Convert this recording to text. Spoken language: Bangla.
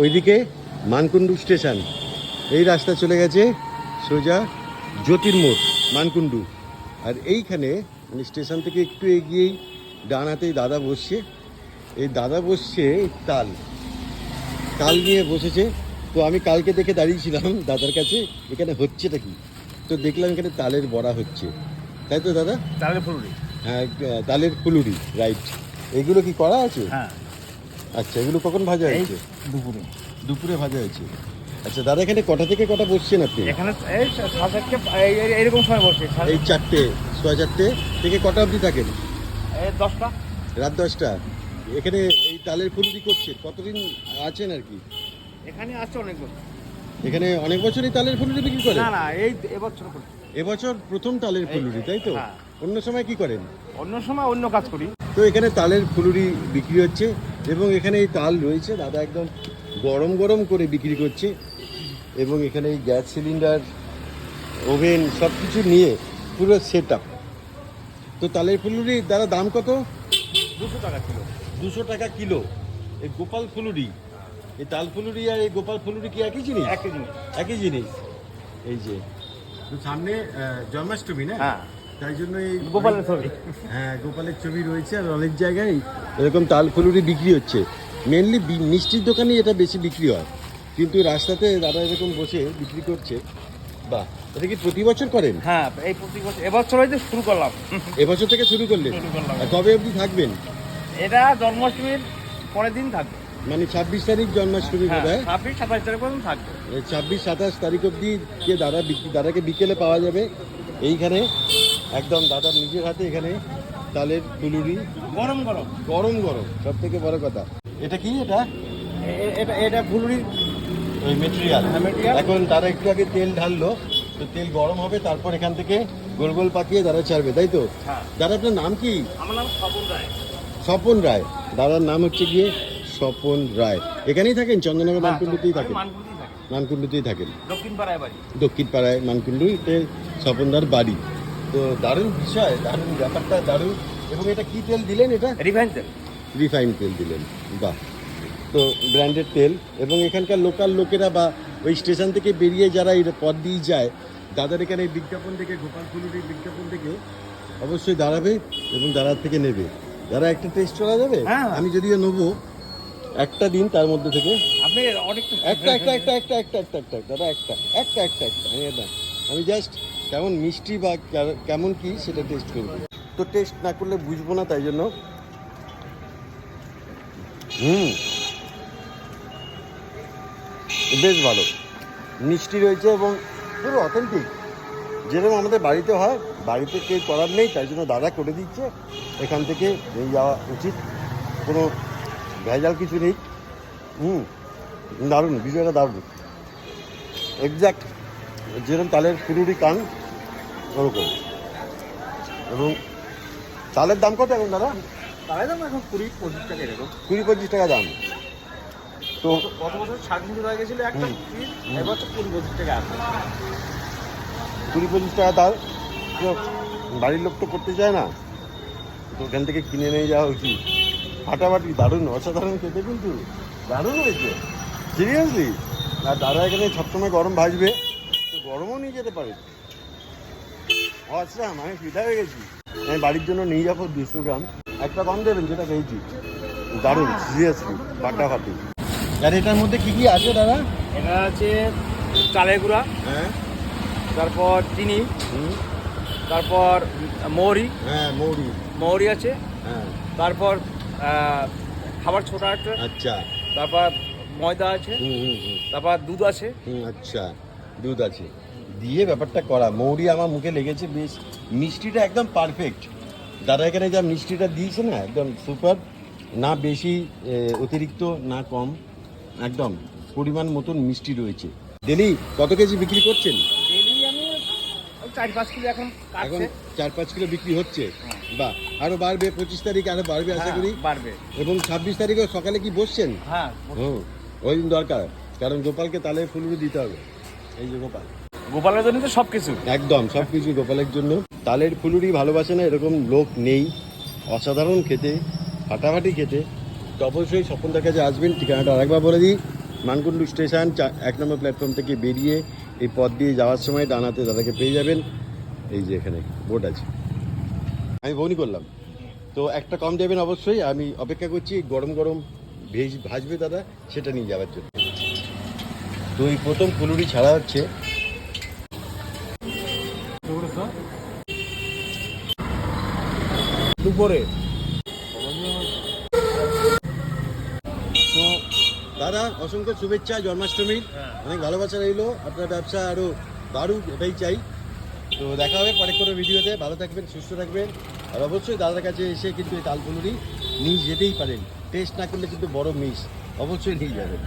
ওইদিকে মানকুণ্ডু স্টেশন। এই রাস্তা চলে গেছে সোজা জ্যোতির্মোড় মানকুণ্ডু। আর এইখানে মানে স্টেশন থেকে একটু এগিয়েই ডান হাতেই দাদা বসছে। এই দাদা বসছে তাল। তাল নিয়ে বসেছে। তো আমি কালকে দেখে দাঁড়িয়েছিলাম দাদার কাছে এখানে হচ্ছেটা কি? তো দেখলাম এখানে তালের বড়া হচ্ছে। তাই তো দাদা? তালের ফুলুরি। হ্যাঁ তালের ফুলুরি রাইট। এগুলো কি করা আছে? হ্যাঁ। আচ্ছা এগুলো কখন ভাজা হয়েছে? দুপুরে। দুপুরে ভাজা হয়েছে। আচ্ছা দাদা এখানে কটা থেকে কটা বসছেন আপনি? এখানে এই- সময় বসে এই চারটে ছয় চারটে থেকে কটা অবধি থাকেন? এই দশটা। রাত দশটা। এখানে এই তালের ফুলুরি করছেন কতদিন আছেন আর কি? এখানে আসছে অনেক বছর। এখানে অনেক বছরই তালের ফুলুরি বিক্রি করেন? না না এই এবছর এবছর প্রথম তালের ফুলুরি তাই তো? হ্যাঁ। অন্য সময় কি করেন? অন্য সময় অন্য কাজ করি। তো এখানে তালের ফুলুরি বিক্রি হচ্ছে। এবং এখানে এই তাল রয়েছে দাদা একদম গরম গরম করে বিক্রি করছে। এবং এখানে এই গ্যাস সিলিন্ডার ওভেন সব কিছু নিয়ে পুরো সেট আপ তো তালের ফুলুরি দাদা দাম কত? দুশো টাকা কিলো। দুশো টাকা কিলো। এই গোপাল ফুলুরি এই তাল ফুলুরি আর এই গোপাল ফুলুরি কি একই জিনিস? একই কেজি একই জিনিস। এই যে। তো সামনে জন্মাষ্টমী না? হ্যাঁ। তাই জন্য এই গোপালের ছবি। হ্যাঁ গোপালের ছবি রয়েছে আর অনেক জায়গায় এরকম তাল ফুলুরি বিক্রি হচ্ছে। মেনলি মিষ্টির দোকানে এটা বেশি বিক্রি হয়। কিন্তু রাস্তাতে দাদা এরকম বসে বিক্রি করছে। বাহ এটা কি প্রতি বছর করেন? হ্যাঁ এই প্রতি বছর এবছর হয়তো শুরু করলাম। এবছর থেকে শুরু করলেন? কবে অবধি থাকবেন? এটা জন্মাষ্টমীর পরের দিন থাকবে। মানে ছাব্বিশ তারিখ জন্মাষ্টমী হ্যাঁ বোধ হয় ছাব্বিশ সাতাশ তারিখ পর্যন্ত থাকবে। ছাব্বিশ সাতাশ তারিখ অবধি কে দাদা দাদাকে বিকেলে পাওয়া যাবে। এইখানে একদম দাদার নিজের হাতে এখানে তালের ফুলুরি। গরম গরম। গরম গরম সব থেকে বড় কথা। এটা কি এটা? এটা এটা ফুলুরির ওই মেটেরিয়াল হ্যাঁ। এখন তারা একটু আগে তেল ঢাললো তো তেল গরম হবে তারপর এখান থেকে গোল গোল পাকিয়ে দাদা ছাড়বে তাই তো? হ্যাঁ। দাদা আপনার নাম কি? আমার নাম স্বপন রায়। স্বপন রায়। দাদার নাম হচ্ছে গিয়ে স্বপন রায়। এখানেই থাকেন? চন্দননগর মানকুণ্ডুতেই থাকেন? মানকুণ্ডুতেই থাকেন। দক্ষিণ পাড়ায় বাড়ি। দক্ষিণ পাড়ায় মানকুণ্ডুতে স্বপনদার বাড়ি। দারুণ বিষয় দারুণ ব্যাপারটা দারুণ এবং এটা কি তেল দিলেন এটা রিফাইন তেল রিফাইন তেল দিলেন বাহ তো ব্র্যান্ডেড তেল এবং এখানকার লোকাল লোকেরা বা ওই স্টেশন থেকে বেরিয়ে যারা এই পথ দিয়ে যায় দাদার এখানে এই বিজ্ঞাপন থেকে গোপাল ফুলুরির বিজ্ঞাপন থেকে অবশ্যই দাঁড়াবে এবং দাঁড়ার থেকে নেবে দাঁড়া একটা টেস্ট করা যাবে হ্যাঁ। আমি যদিও নেব একটা দিন তার মধ্যে থেকে আপনি অনেক একটা একটা একটা একটা একটা একটা একটা দাদা একটা একটা একটা একটা আমি জাস্ট কেমন মিষ্টি বা কেমন কি সেটা টেস্ট করব। তো টেস্ট না করলে বুঝব না তাই জন্য। হুম। বেশ ভালো। মিষ্টি রয়েছে এবং পুরো অথেন্টিক যেরকম আমাদের বাড়িতে হয়, বাড়িতে কেউ করার নেই, তাই জন্য দাদা করে দিচ্ছে। এখান থেকে নিয়ে যাওয়া উচিত। কোনো ভেজাল কিছু নেই। হুম। দারুণ, বিষয়টা দারুণ। এক্স্যাক্ট যেরকম তালের ফুরুরি কান। ওরকম। এবং তালের দাম কত এখন দাদা? তাহলে দাম এখন কুড়ি পঁচিশ টাকা এরকম। কুড়ি পঁচিশ টাকা দাম। তো গত বছর সাড়ে তিনশো টাকা গেছিল একটা। এবার তো কুড়ি পঁচিশ টাকা আছে। কুড়ি পঁচিশ টাকা তার বাড়ির লোক তো করতে চায় না। তো ওখান থেকে কিনে নিয়ে যাওয়া উচিত। ফাটাফাটি দারুণ অসাধারণ খেতে কিন্তু। দারুণ হয়েছে। সিরিয়াসলি আর দাদা এখানে সবসময় গরম ভাজবে। তো গরমও নিয়ে যেতে পারে। আচ্ছা আমি ফিদা হয়ে গেছি। আমি বাড়ির জন্য নিয়ে যাব দুশো গ্রাম। একটা কম দেবেন যেটা খেয়েছি দারুণ সিরিয়াসলি ফাটাফাটি আর এটার মধ্যে কি কি আছে দাদা? এটা আছে চালের গুঁড়া হ্যাঁ। তারপর চিনি তারপর মৌরি হ্যাঁ মৌরি। মৌরি আছে হ্যাঁ। তারপর খাবার ছোটা আছে আচ্ছা। তারপর ময়দা আছে হুম হুম হুম। তারপর দুধ আছে। আচ্ছা দুধ আছে। দিয়ে ব্যাপারটা করা। মৌরি আমার মুখে লেগেছে বেশ। মিষ্টিটা একদম পারফেক্ট দাদা এখানে যা মিষ্টিটা দিয়েছে না একদম সুপার না বেশি অতিরিক্ত না কম একদম পরিমাণ মতন মিষ্টি রয়েছে। ডেলি কত কেজি বিক্রি করছেন? চার পাঁচ কিলো এখন এখন চার পাঁচ কিলো বিক্রি হচ্ছে? বা আরও বাড়বে পঁচিশ তারিখ আরও বাড়বে আশা হ্যাঁ, করি। বাড়বে। এবং ছাব্বিশ তারিখে সকালে কি বসছেন? হ্যাঁ ওই দিন দরকার। কারণ গোপালকে তালে ফুলুরি দিতে হবে। এই যে গোপাল। গোপালের জন্য তো সব কিছু একদম সব কিছু গোপালের জন্য। তালের ফুলুরি ভালোবাসে না, এরকম লোক নেই। অসাধারণ খেতে, ফাটাফাটি খেতে। তো অবশ্যই স্বপনদার কাছে আসবেন, ঠিকানাটা আরেকবার বলে দিই। মানকুণ্ডু স্টেশন এক নম্বর প্ল্যাটফর্ম থেকে বেরিয়ে এই পথ দিয়ে যাওয়ার সময় ডানাতে দাদাকে পেয়ে যাবেন। এই যে এখানে বোর্ড আছে। আমি বউনি করলাম। তো একটা কম দেবেন অবশ্যই, আমি অপেক্ষা করছি, গরম গরম ভেজ ভাজবে দাদা, সেটা নিয়ে যাওয়ার জন্য। তো এই প্রথম ফুলুরি ছাড়া হচ্ছে দুপুরে। তো দাদা অসংখ্য শুভেচ্ছা জন্মাষ্টমীর অনেক ভালোবাসা রইল। আপনার ব্যবসা আরও বাড়ুক এটাই চাই। তো দেখা হবে পরে কোনো ভিডিওতে। ভালো থাকবেন সুস্থ থাকবেন। আর অবশ্যই দাদার কাছে এসে কিন্তু এই তালফুলুরি নিয়ে যেতেই পারেন। টেস্ট না করলে কিন্তু বড় মিস। অবশ্যই নিয়ে যাবেন।